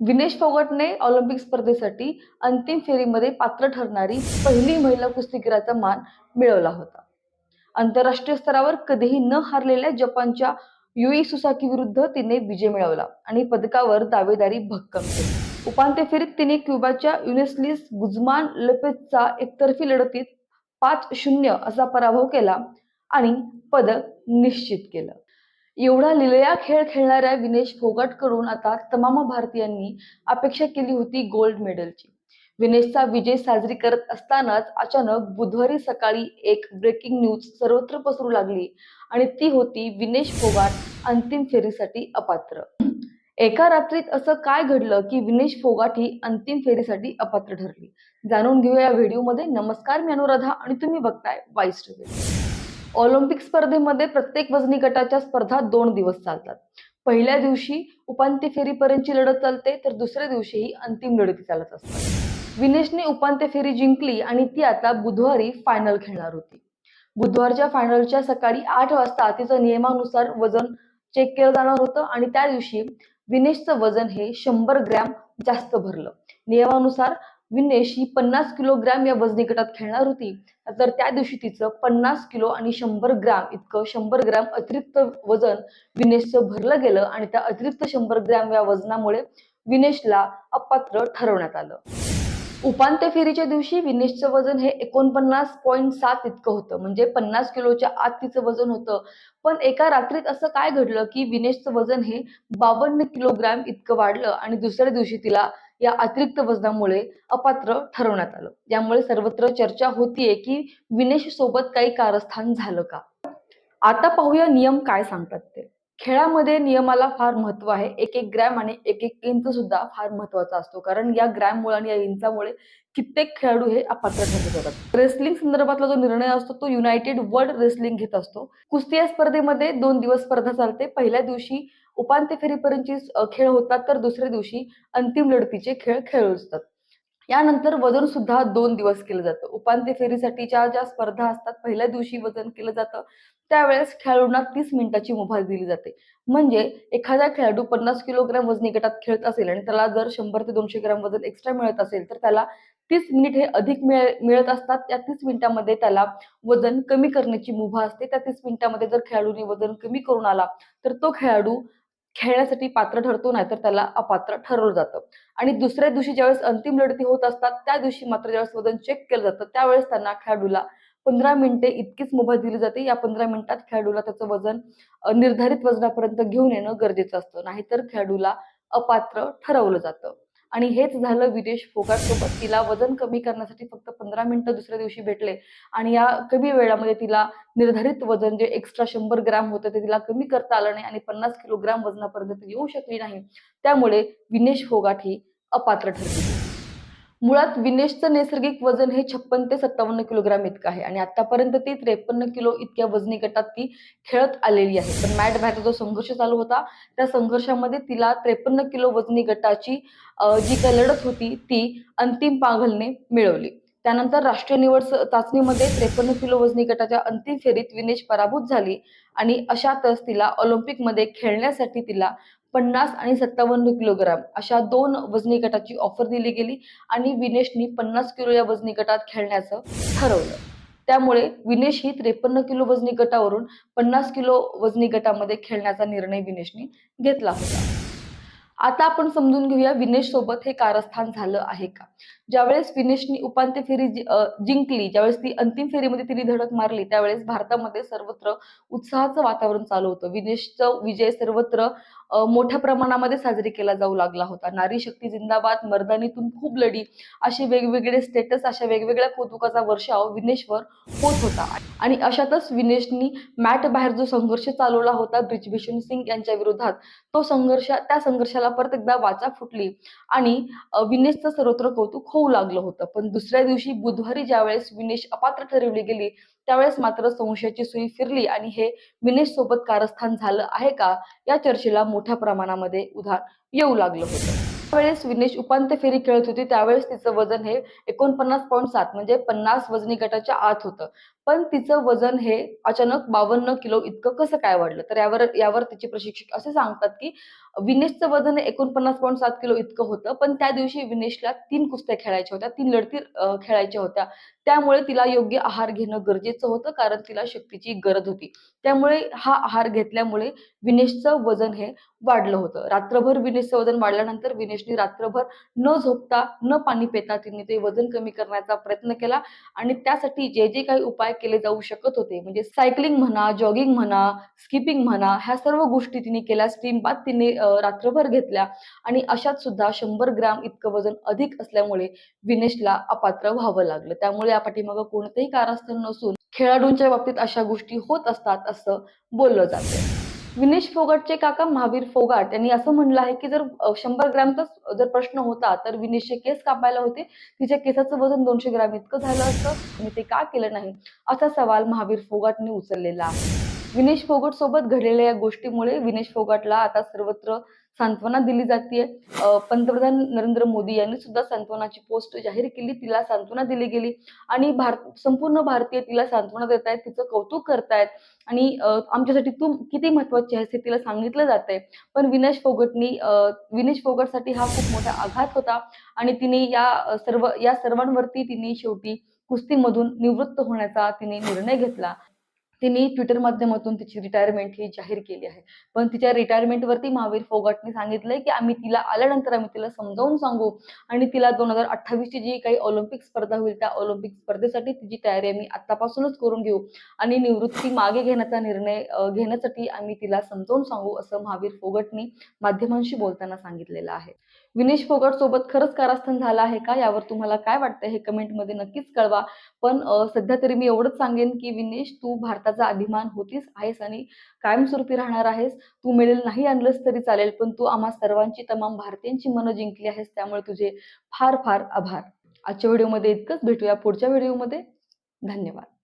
Vinesh फोगटने Olympic स्पर्धेसाठी अंतिम फेरीमध्ये पात्र ठरणारी पहिली महिला कुस्तीगीराचा मान मिळवला होता. आंतरराष्ट्रीय स्तरावर कधीही न हारलेल्या जपानच्या युई सुसाकी विरुद्ध तिने विजय मिळवला आणि पदकावर दावेदारी भक्कम केली. उपांत्य फेरीत तिने क्युबाच्या युनेस्लिस गुजमान लपेजचा एकतर्फी लढतीत पाच शून्य असा पराभव केला आणि पदक निश्चित केलं. एवढा लिलया खेळ खेळणाऱ्या विनेश फोगाटकडून आता तमाम भारतीयांनी अपेक्षा केली होती गोल्ड मेडलची. विनेशचा विजय साजरी करत असतानाच अचानक बुधवारी सकाळी एक ब्रेकिंग न्यूज सर्वत्र पसरू लागली आणि ती होती विनेश फोगाट अंतिम फेरीसाठी अपात्र. एका रात्रीत असं काय घडलं की विनेश फोगाट ही अंतिम फेरीसाठी अपात्र ठरली? जाणून घेऊया या व्हिडिओमध्ये. नमस्कार मी अनुराधा आणि तुम्ही बघताय वाईस टीव्ही ऑलिम्पिक स्पर्धेमध्ये प्रत्येक वजनी गटाच्या स्पर्धा दोन दिवस चालतात. पहिल्या दिवशी उपांत्य फेरीपर्यंतची लढत चालते तर दुसऱ्या दिवशीही अंतिम लढती चालत असतात. विनेशने उपांत्य फेरी जिंकली आणि ती आता बुधवारी फायनल खेळणार होती. बुधवारच्या फायनलच्या सकाळी आठ वाजता तिचं नियमानुसार वजन चेक केलं जाणार होतं आणि त्या दिवशी विनेशचं वजन हे शंभर ग्रॅम जास्त भरलं. नियमानुसार विनेश ही पन्नास किलोग्रॅम या वजनी गटात खेळणार होती. तर त्या दिवशी तिचं पन्नास किलो आणि शंभर ग्रॅम इतकं शंभर ग्रॅम अतिरिक्त वजन विनेशचं भरलं गेलं आणि त्या अतिरिक्त शंभर ग्रॅम या वजनामुळे विनेशला अपात्र ठरवण्यात आलं. उपांत्य फेरीच्या दिवशी विनेशचं वजन हे एकोणपन्नास पॉईंट सात इतकं होतं. म्हणजे पन्नास किलोच्या आत तिचं वजन होतं. पण एका रात्रीत असं काय घडलं की विनेशचं वजन हे बावन्न किलोग्रॅम इतकं वाढलं आणि दुसऱ्या दिवशी तिला या अतिरिक्त वजनामुळे अपात्र ठरवण्यात आलं. यामुळे सर्वत्र चर्चा होतीये की विनेश सोबत काही कारस्थान झालं का? आता पाहूया नियम काय सांगतात ते. खेळामध्ये नियमाला फार महत्त्व आहे. एक एक ग्रॅम आणि एक एक इंच सुद्धा फार महत्त्वाचा असतो. कारण या ग्रॅममुळे आणि या इंचामुळे कित्येक खेळाडू हे अपात्र ठरले जातात. रेसलिंग संदर्भातला जो निर्णय असतो तो युनायटेड वर्ल्ड रेसलिंग घेत असतो. कुस्ती या स्पर्धेमध्ये दोन दिवस स्पर्धा चालते. पहिल्या दिवशी उपांत्य फेरीपर्यंतची खेळ होतात तर दुसऱ्या दिवशी अंतिम लढतीचे खेळ खेळले असतात यानंतर वजन सुद्धा दोन दिवस केलं जातं. उपांत्य फेरीसाठीच्या ज्या स्पर्धा असतात पहिल्या दिवशी वजन केलं जातं त्यावेळेस खेळाडूंना तीस मिनिटाची मुभा दिली जाते. म्हणजे एखादा खेळाडू पन्नास किलोग्रॅम वजनी गटात खेळत असेल आणि त्याला जर शंभर ते दोनशे ग्रॅम वजन एक्स्ट्रा मिळत असेल तर त्याला तीस मिनिट हे अधिक मिळत असतात. त्या तीस मिनिटांमध्ये त्याला वजन कमी करण्याची मुभा असते. त्या तीस मिनिटांमध्ये जर खेळाडूने वजन कमी करून आला तर तो खेळाडू खेळण्यासाठी पात्र ठरतो नाही तर त्याला अपात्र ठरवलं जातं. आणि दुसऱ्या दिवशी ज्यावेळेस अंतिम लढती होत असतात त्या दिवशी मात्र ज्यावेळेस वजन चेक केलं जातं त्यावेळेस त्यांना खेळाडूला पंधरा मिनिटे इतकीच मुभा दिली जाते. या पंधरा मिनिटात खेळाडूला त्याचं वजन निर्धारित वजनापर्यंत घेऊन येणं गरजेचं असतं. नाहीतर खेळाडूला अपात्र ठरवलं जातं. आणि हेच झालं विदेश फोगाट सोबत तिला वजन कमी करण्यासाठी फक्त पंधरा मिनिटं दुसऱ्या दिवशी भेटले. आणि या कमी वेळामध्ये तिला निर्धारित वजन जे एक्स्ट्रा शंभर ग्रॅम होतं ते तिला कमी करता आलं नाही आणि पन्नास किलोग्राम वजनापर्यंत ती येऊ शकली नाही. त्यामुळे विनेश फोगाट ही अपात्र ठरली. मुळात विनेशचं नैसर्गिक वजन हे छप्पन ते सत्तावन्न किलोग्राम इतकं आहे. आणि आतापर्यंत ती त्रेपन्न किलो इतक्या वजनी गटात ती खेळत आलेली आहे. पण मॅट बाहेरचा जो संघर्ष चालू होता त्या संघर्षामध्ये तिला त्रेपन्न किलो वजनी गटाची जी काही लढत होती ती अंतिम पाघलने मिळवली. त्यानंतर राष्ट्रीय निवड चाचणीमध्ये त्रेपन्न किलो वजनी गटाच्या अंतिम फेरीत विनेश पराभूत झाली आणि अशातच तिला ऑलिम्पिकमध्ये खेळण्यासाठी तिला पन्नास आणि सत्तावन्न किलोग्राम अशा दोन वजनी गटाची ऑफर दिली गेली आणि विनेशनी पन्नास किलो या वजनी गटात खेळण्याचं ठरवलं. त्यामुळे विनेश ही त्रेपन्न किलो वजनी गटावरून पन्नास किलो वजनी गटामध्ये खेळण्याचा निर्णय विनेशनी घेतला होता. आता आपण समजून घेऊया विनेश सोबत हे कारस्थान झालं आहे का? ज्यावेळेस विनेशनी उपांत्य फेरी जिंकली ज्यावेळेस ती अंतिम फेरीमध्ये तिने धडक मारली त्यावेळेस भारतामध्ये सर्वत्र उत्साहाचं वातावरण चालू होतं. विनेशचं विजय सर्वत्र मोठ्या प्रमाणामध्ये साजरी केला जाऊ लागला होता. नारी शक्ती जिंदाबाद मर्दानीतून खूप लढी असे वेगवेगळे स्टेटस अशा वेगवेगळ्या कौतुकाचा वर्षाव विनेशवर होत होता. आणि अशातच विनेशनी मॅट बाहेर जो संघर्ष चालवला होता ब्रिजभूषण सिंग यांच्या विरोधात तो संघर्ष त्या संघर्षाला परत एकदा वाचा फुटली आणि विनेशचं सर्वत्र कौतुक होऊ लागलं होतं. पण दुसऱ्या दिवशी बुधवारी ज्यावेळेस विनेश अपात्र ठरवली गेली त्यावेळेस मात्र संशयाची सुई फिरली आणि हे विनेश सोबत कारस्थान झालं आहे का? या चर्चेला मोठ्या प्रमाणामध्ये उधार येऊ लागलं होतं. त्यावेळेस विनेश उपांत्य फेरी खेळत होती त्यावेळेस तिचं वजन हे एकोणपन्नास पॉईंट सात म्हणजे पन्नास वजनी गटाच्या आत होतं. पण तिचं वजन हे अचानक बावन्न किलो इतकं कसं काय वाढलं? तर यावर यावर तिचे प्रशिक्षक असे सांगतात की विनेशचं वजन हे एकोणपन्नास पॉईंट सात किलो इतकं होतं पण त्या दिवशी विनेशला तीन कुस्त्या खेळायच्या होत्या तीन लढती खेळायच्या होत्या. त्यामुळे तिला योग्य आहार घेणं गरजेचं होतं कारण तिला शक्तीची गरज होती. त्यामुळे हा आहार घेतल्यामुळे विनेशचं वजन हे वाढलं होतं. रात्रभर विनेशचं वजन वाढल्यानंतर विनेशने रात्रभर न झोपता न पाणी पिता तिने ते वजन कमी करण्याचा प्रयत्न केला आणि त्यासाठी जे जे काही उपाय केले जाऊ शकत होते म्हणजे सायकलिंग म्हणा जॉगिंग म्हणा स्किपिंग म्हणा ह्या सर्व गोष्टी तिने केल्या स्टीम बाथ तिने रात्रभर घेतल्या आणि अशात सुद्धा शंभर ग्राम इतकं वजन अधिक असल्यामुळे विनेशला अपात्र व्हावं लागलं. त्यामुळे या पाठीमागं कोणतंही कारस्थान नसून खेळाडूंच्या बाबतीत अशा गोष्टी होत असतात असं बोललं जातं विनेश फोगाटचे काका महावीर फोगाट यांनी असं म्हणलं आहे की जर शंभर ग्रॅमचाच जर प्रश्न होता तर विनेशचे केस कापायला होते. तिच्या केसाचं वजन दोनशे ग्रॅम इतकं झालं असतं आणि ते का केलं नाही? असा सवाल महावीर फोगाटने उचललेला. आहे विनेश फोगट सोबत घडलेल्या या गोष्टीमुळे विनेश फोगाटला आता सर्वत्र सांत्वना दिली जाते पंतप्रधान नरेंद्र मोदी यांनी सुद्धा सांत्वनाची पोस्ट जाहीर केली. तिला सांत्वना दिली गेली. आणि भारत संपूर्ण भारतीय तिला सांत्वना देत आहेत तिचं कौतुक करतायत. आणि आमच्यासाठी तू किती महत्वाची आहेस हे तिला सांगितलं जात आहे पण विनेश फोगटनी विनेश फोगटसाठी हा खूप मोठा आघात होता. आणि तिने या सर्व या सर्वांवरती तिने शेवटी कुस्तीमधून निवृत्त होण्याचा तिने निर्णय घेतला. तिने ट्विटर माध्यमातून तिची रिटायरमेंट ही जाहीर केली आहे. पण तिच्या रिटायरमेंटवरती महावीर फोगाटने सांगितलंय की आम्ही तिला आल्यानंतर आम्ही तिला समजावून सांगू. आणि तिला दोन हजार अठ्ठावीसची जी काही ऑलिम्पिक स्पर्धा होईल त्या ऑलिम्पिक स्पर्धेसाठी तिची तयारी आम्ही आतापासूनच करून घेऊ. आणि निवृत्ती मागे घेण्याचा निर्णय घेण्यासाठी आम्ही तिला समजावून सांगू असं महावीर फोगटने माध्यमांशी बोलताना सांगितलेलं आहे. विनेश फोगट सोबत खरंच कारस्थान झालं आहे का? यावर तुम्हाला काय वाटतं हे कमेंटमध्ये नक्कीच कळवा. पण सध्या तरी मी एवढंच सांगेन की विनेश तू स्वतःचा अभिमान होतीस आहेस आणि कायमस्वरूपी राहणार आहेस. तू मेडल नाही आणलंस तरी चालेल पण तू आम्हा सर्वांची तमाम भारतीयांची मनं जिंकली आहेस त्यामुळे तुझे फार फार आभार. आजच्या व्हिडिओमध्ये इतकंच. भेटूया पुढच्या व्हिडिओमध्ये. धन्यवाद.